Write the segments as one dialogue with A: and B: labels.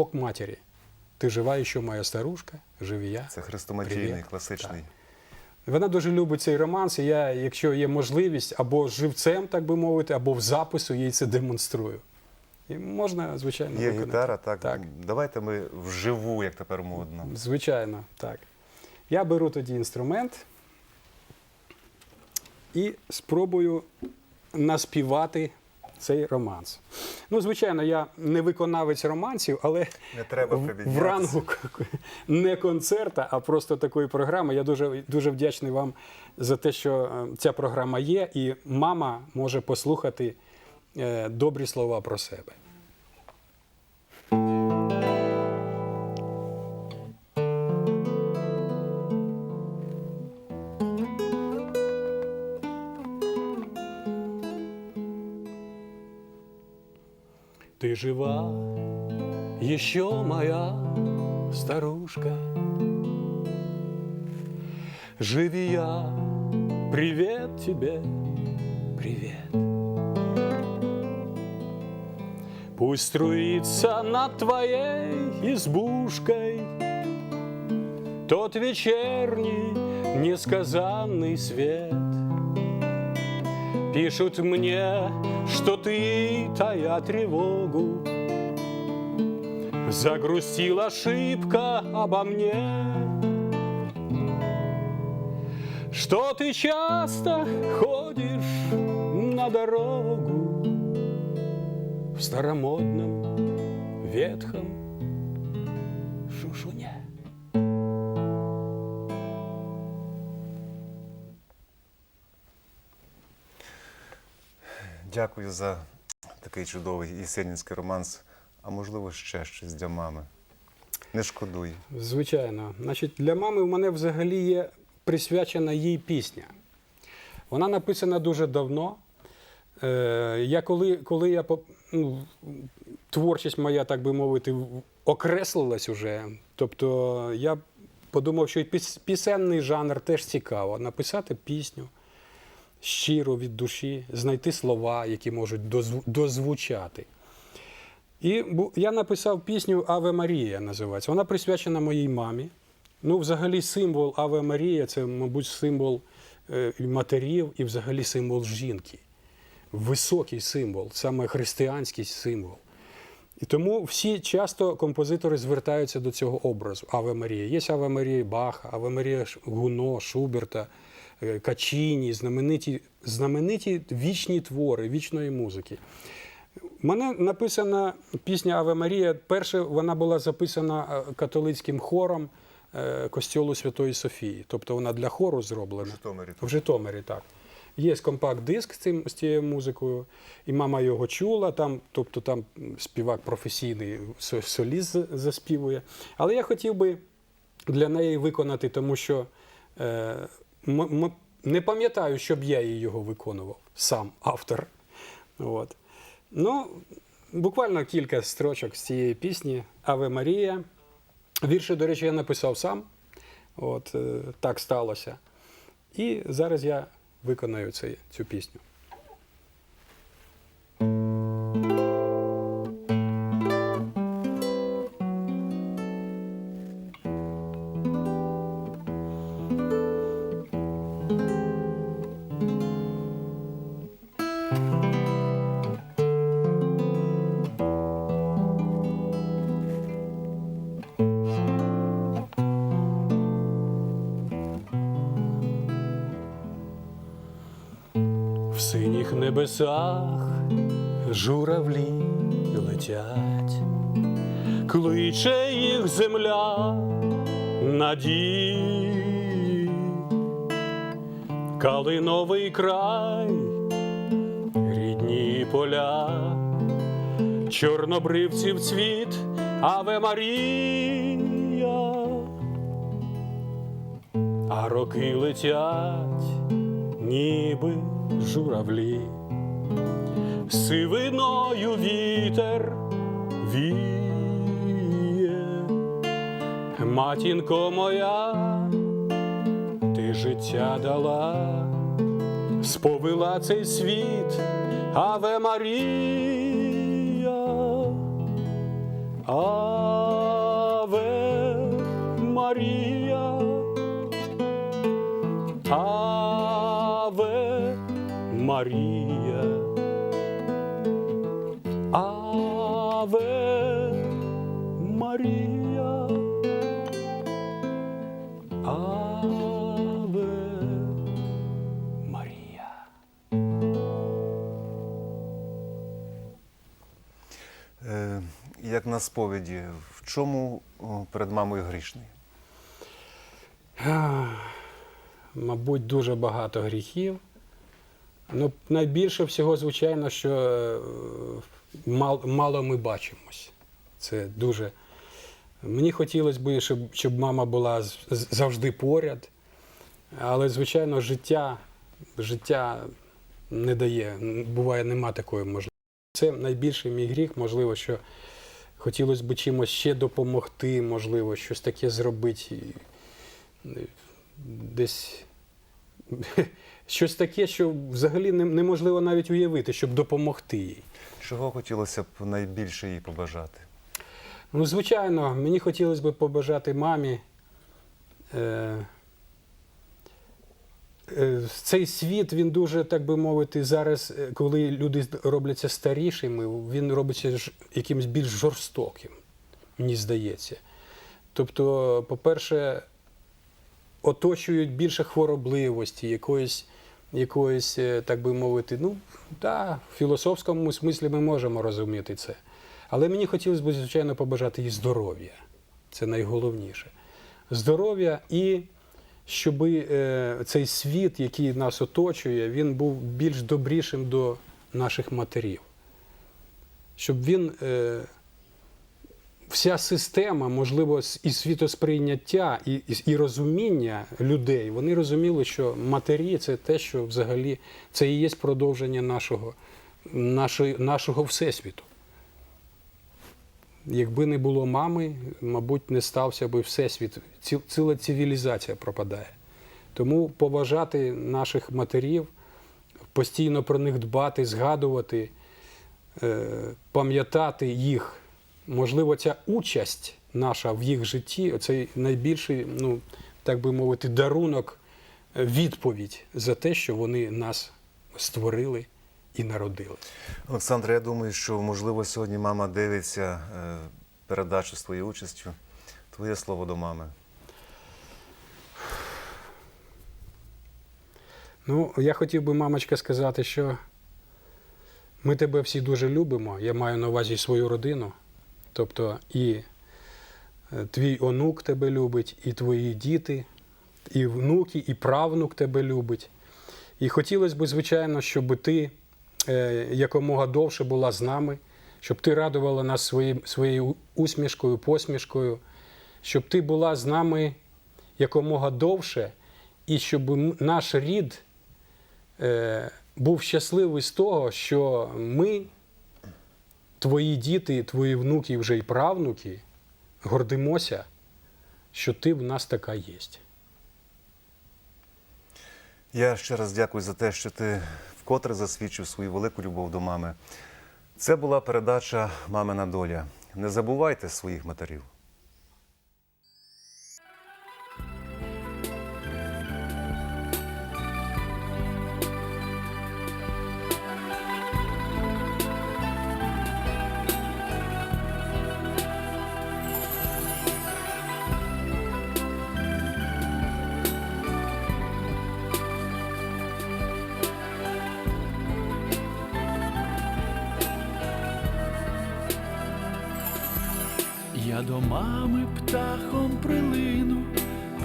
A: Бог матері. Ти жива, і що моя старушка, живі я.
B: Це хрестоматійний, класичний.
A: Вона дуже любить цей романс, і я, якщо є можливість, або живцем, так би мовити, або в запису, їй це демонструю. І можна, звичайно,
B: Є
A: виконати.
B: гітара, так.
A: Так.
B: Давайте ми вживу, як тепер модно.
A: Звичайно, так. Я беру тоді інструмент і спробую наспівати цей романс. Ну, звичайно, я не виконавець романсів, але
B: Не треба
A: в- рангу не концерта, а просто такої програми. Я дуже, дуже вдячний вам за те, що е, ця програма є, і мама може послухати е, добрі слова про себе. Ты жива, еще моя старушка. Живи я, привет тебе, привет. Пусть струится над твоей избушкой Тот вечерний несказанный свет. Пишут мне, что ты, тая тревогу, Загрустил ошибка обо мне, Что ты часто ходишь на дорогу В старомодном ветхом шушуне.
B: Дякую за такий чудовий єсенінський романс. А можливо, ще щось для мами. Не шкодуй.
A: Звичайно. Значить, для мами в мене взагалі є присвячена їй пісня. Вона написана дуже давно. Е, я коли, коли я ну, творчість моя, так би мовити, окреслилась уже, тобто я подумав, що і піс- пісенний жанр теж цікаво. Написати пісню щиро від душі, знайти слова, які можуть дозвучати. І я написав пісню Аве Марія називається. Вона присвячена моїй мамі. Ну, взагалі, символ Аве Марія це, мабуть, символ е, матерів і взагалі символ жінки. Високий символ, саме християнський символ. І тому всі часто композитори звертаються до цього образу Аве Марія. Є Аве Марія Баха, Аве Марія Гуно, Шуберта, Качіні, знамениті, знамениті вічні твори вічної музики. У мене написана пісня Аве Марія. Перше вона була записана е, католицьким хором е, костьолу Святої Софії. Тобто вона для хору зроблена.
B: В Житомирі.
A: В Житомирі, так. Є компакт-диск з, цим, з цією музикою, і мама його чула. Там, тобто там співак професійний со- соліст заспівує. Але я хотів би для неї виконати, тому що е, не пам'ятаю, щоб я її його виконував, сам автор. От. Ну, буквально кілька строчок з цієї пісні Аве Марія. Вірші, до речі, я написав сам. От е, так сталося. І зараз я виконаю цей, цю пісню. Синіх небесах. Журавлі летять, кличе їх земля надії, калиновий край, рідні поля, чорнобривців цвіт, Аве Марія, а роки летять ніби журавлі, сивиною вітер віє, матінко моя, ти життя дала, сповила цей світ, Аве Марія, а Марія. Аве Марія. Аве Марія. Аве Марія.
B: Е, як на сповіді, в чому перед мамою грішний?
A: Мабуть, дуже багато гріхів. Ну, найбільше всього, звичайно, що е, мал- мало ми бачимось. Це дуже. Мені хотілося б, щоб, щоб мама була завжди поряд. Але, звичайно, життя, життя не дає. Буває, нема такої можливості. Це найбільший мій гріх, можливо, що хотілося б чимось ще допомогти, можливо, щось таке зробити. Е, Десь щось таке, що взагалі неможливо навіть уявити, щоб допомогти їй.
B: Чого хотілося б найбільше їй побажати?
A: Ну, звичайно, мені хотілося б побажати мамі. Е, е, цей світ, він дуже, так би мовити, зараз, е, коли люди робляться старішими, він робиться якимось більш жорстоким, мені здається. Тобто, по-перше, оточують більше хворобливості, якоїсь, якоїсь, е, так би мовити, ну, да, в філософському смислі ми можемо розуміти це. Але мені хотілося б, звичайно, побажати їй здоров'я. Це найголовніше. Здоров'я і щоб е, цей світ, який нас оточує, він був більш добрішим до наших матерів. Щоб він, е, вся система, можливо, і світосприйняття, і, і, розуміння людей, вони розуміли, що матері це те, що взагалі це і є продовження нашого, нашої, нашого всесвіту. Якби не було мами, мабуть, не стався би всесвіт. Ці- Ціла цивілізація пропадає. Тому поважати наших матерів, постійно про них дбати, згадувати, е, пам'ятати їх. Можливо, ця участь наша в їх житті це найбільший, ну, так би мовити, дарунок, е, відповідь за те, що вони нас створили і народили.
B: Олександр, я думаю, що можливо сьогодні мама дивиться е, передачу з твоєю участю. Твоє слово до мами.
A: Ну, я хотів би, мамочка, сказати, що ми тебе всі дуже любимо. Я маю на увазі свою родину. Тобто і е, твій онук тебе любить, і твої діти, і внуки, і правнук тебе любить. І хотілося б, звичайно, щоб ти е, якомога довше була з нами, щоб ти радувала нас своїм, своєю усмішкою, посмішкою, щоб ти була з нами якомога довше, і щоб наш рід е, був щасливий з того, що ми, твої діти, твої внуки, вже й правнуки, гордимося, що ти в нас така є.
B: Я ще раз дякую за те, що ти вкотре засвідчив свою велику любов до мами. Це була передача Мамина доля. Не забувайте своїх матерів.
C: До мами птахом прилину,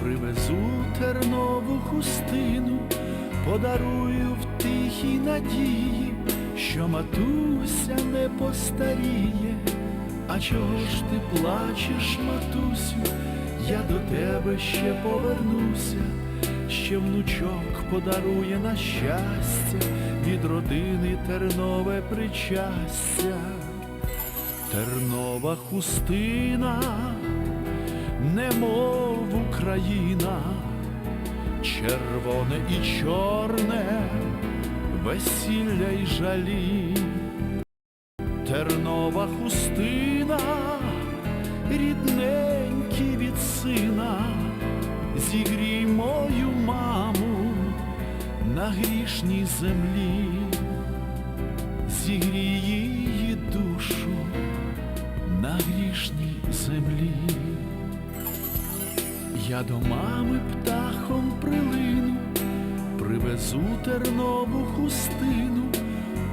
C: привезу тернову хустину, подарую в тихій надії, що матуся не постаріє. А чого ж ти плачеш, матусю? Я до тебе ще повернуся, ще внучок подарує на щастя від родини тернове причастя. Тернова хустина, немов Україна, червоне і чорне, весілля й жалі. Тернова хустина, рідненькі від сина, зігрій мою маму на грішній землі, зігрій її землі. Я до мами птахом прилину, привезу тернову хустину,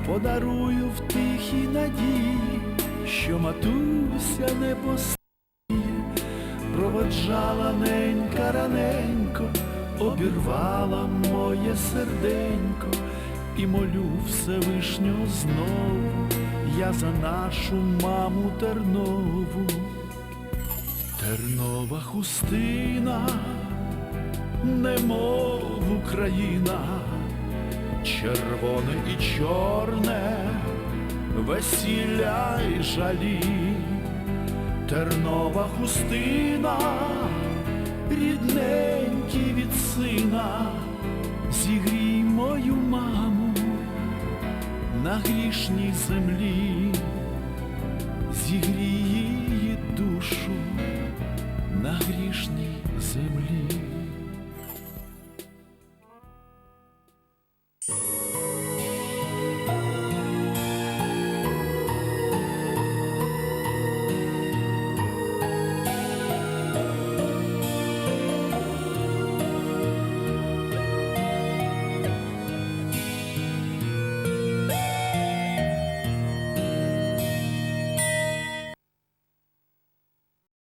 C: подарую в тихій надії, що матуся не постає, проводжала ненька раненько, обірвала моє серденько, і молю Всевишнього знову, я за нашу маму Тернову. Тернова хустина, немов Україна, червоне і чорне, весілля й жалі, тернова хустина, рідненький від сина, зігрій мою маму на грішній землі. грішній землі.